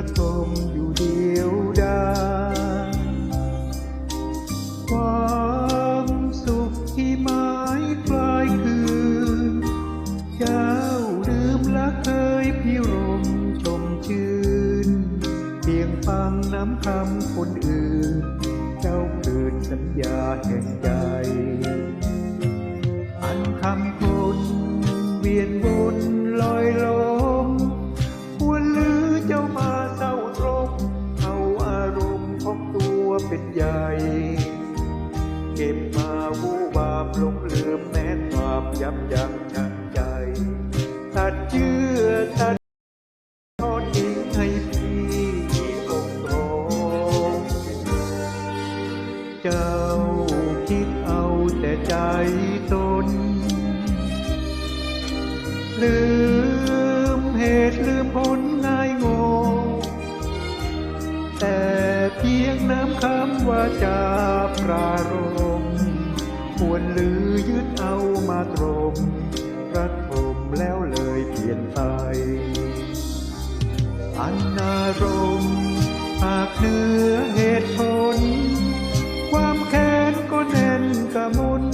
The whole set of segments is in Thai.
ระทมอยู่เดียวดายความสุขที่หมายปลายคืนเจ้าลืมละเคยพิรมชมชื่น เพียงฟังน้ำคำคนอื่น เจ้าเกิดสัญญาแห่งใจ อันคำคนเวียนวนลอยลม เก็บมาวูบาปหลงลืมแม้ความยับยั้งชั่งใจตัดเชื่อตัดทอดทิ้งให้พี่องค์ตรงเจ้าคิดเอาแต่ใจตน ลืมเหตุลืมผลง่ายงงแต่เพียงน้ำคำว่าจาปราร ลี่ยนไป อันอารมณ์หากเหนือเหตุผล ความแค้นก็แน่นกระมุน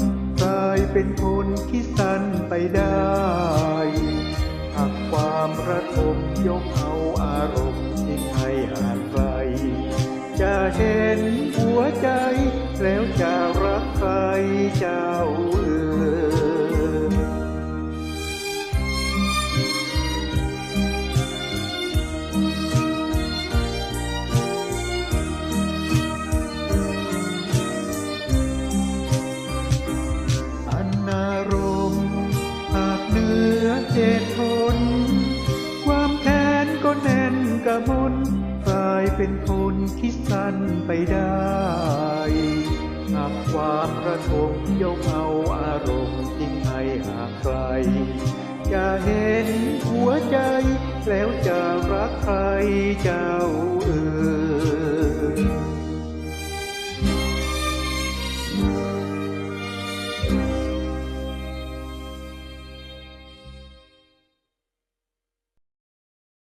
กลายเป็นคนคิดสั้นไปได้หากความระทมยกเอาอารมณ์ทิ้งให้ห่างไกล จะเห็นหัวใจแล้วจะรักใครจ้า เป็นคนคิดสั้นไปได้หากความประทมยกเอาอารมณ์ทิ้งให้หากใคร จะเห็นหัวใจแล้วจะรักใครเจ้าเอ่ย